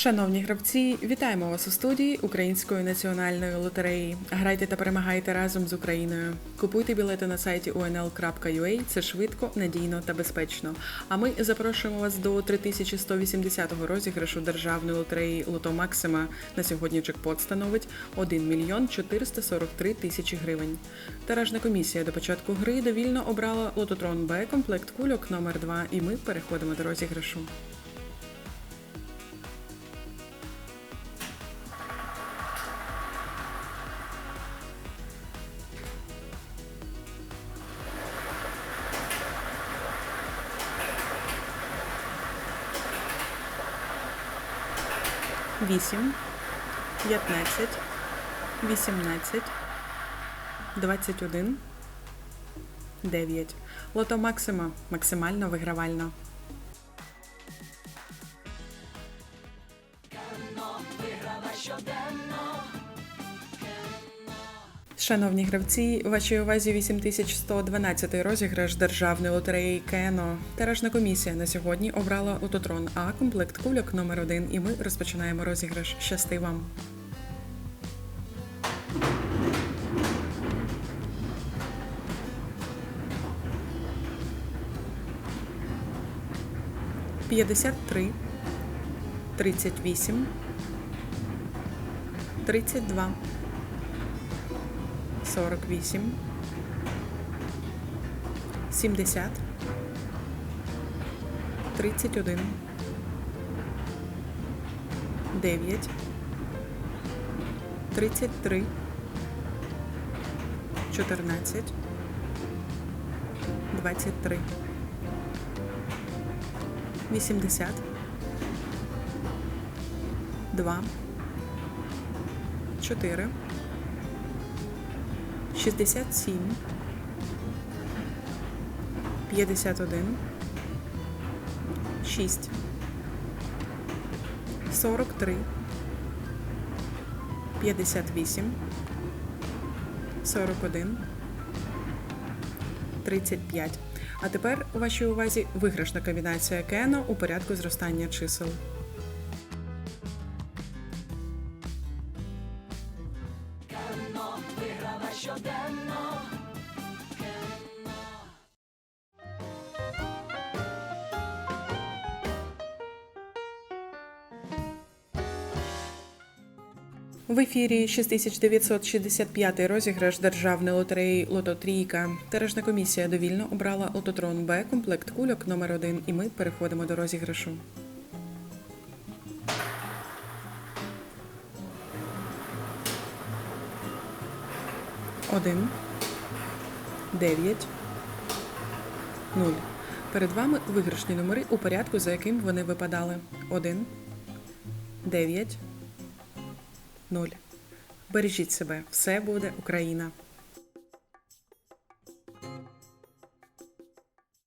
Шановні гравці, вітаємо вас у студії Української національної лотереї. Грайте та перемагайте разом з Україною. Купуйте білети на сайті unl.ua, Це швидко, надійно та безпечно. А ми запрошуємо вас до 3180-го розіграшу державної лотереї Лото Максима. На сьогодні джекпот становить 1 мільйон 443 тисячі гривень. Тиражна комісія до початку гри довільно обрала Лототрон Б комплект кульок номер 2 і ми переходимо до розіграшу. Вісім, п'ятнадцять, вісімнадцять, двадцять один, дев'ять. Лото Максима. Максимально вигравально. Шановні гравці, вашій увазі 8112 розіграш державної лотереї Кено. Тиражна комісія на сьогодні обрала Лототрон А комплект кульок номер 1 і ми розпочинаємо розіграш. Щасти вам! П'ятдесят три, тридцять вісім, тридцять два. 48, 70, 31, 9, 33, 14, 23, 80, 2, 4, 67, 51, 6, 43, 58, 41, 35. А тепер у вашій увазі виграшна комбінація Кено у порядку зростання чисел. В ефірі 6965 розіграш державної лотереї Лото Трійка. Тиражна комісія довільно обрала Лототрон Б комплект кульок номер 1 і ми переходимо до розіграшу. Один, дев'ять, нуль. Перед вами виграшні номери у порядку, за яким вони випадали. Один, дев'ять, нуль. Бережіть себе, все буде Україна.